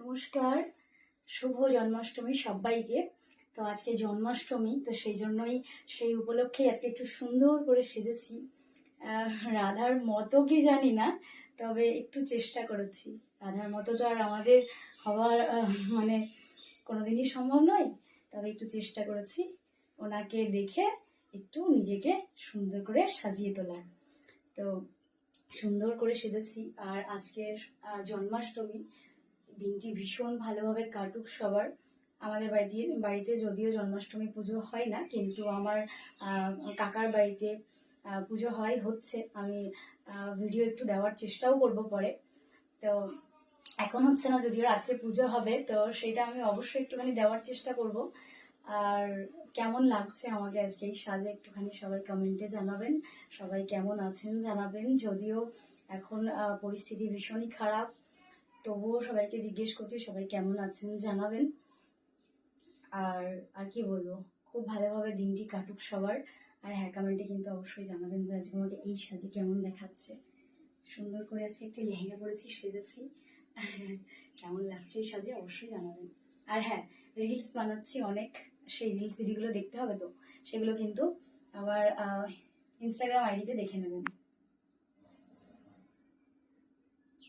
নমস্কার, শুভ জন্মাষ্টমী সবাইকে। তো আজকে জন্মাষ্টমী, তো সেই জন্যই সেই উপলক্ষেই আজকে একটু সুন্দর করে সেজেছি। রাধার মতো কি জানি না, তবে একটু চেষ্টা করেছি। রাধার মতো তো আর আমাদের হওয়ার মানে কোনোদিনই সম্ভব নয়, তবে একটু চেষ্টা করেছি ওনাকে দেখে একটু নিজেকে সুন্দর করে সাজিয়ে তোলার। তো সুন্দর করে সেজেছি। আর আজকে জন্মাষ্টমী দিনটি ভীষণ ভালোভাবে কাটুক সবার। আমাদের বাড়িতে বাড়িতে যদিও জন্মাষ্টমী পুজো হয় না, কিন্তু আমার কাকার বাড়িতে পুজো হয়, হচ্ছে। আমি ভিডিও একটু দেওয়ার চেষ্টাও করব পরে। তো এখন হচ্ছে না, যদিও রাত্রে পুজো হবে, তো সেটা আমি অবশ্যই একটুখানি দেওয়ার চেষ্টা করব। আর কেমন লাগছে আমাকে আজকে এই সাজে একটুখানি সবাই কমেন্টে জানাবেন। সবাই কেমন আছেন জানাবেন। যদিও এখন পরিস্থিতি ভীষণই খারাপ। তবুও সবাইকে জিজ্ঞেস করছি, সবাই কেমন আছেন জানাবেন। আর আর কি বলব, খুব ভালোভাবে দিনটি কাটুক সবার। আর হ্যাঁ কমেন্টে কিন্তু অবশ্যই জানাবেন যে আজকে এই সাজে কেমন দেখাচ্ছে। সুন্দর করে আজকে একটি লেহেঙ্গা পরেছি, সেজেছি। কেমন লাগছে এই সাজে অবশ্যই জানাবেন। আর হ্যাঁ রিলস বানাচ্ছি অনেক, সেই রিলস ভিডিওগুলো দেখতে হবে তো? সেগুলো কিন্তু আমার ইনস্টাগ্রাম আইডিতে দেখে নেবেন।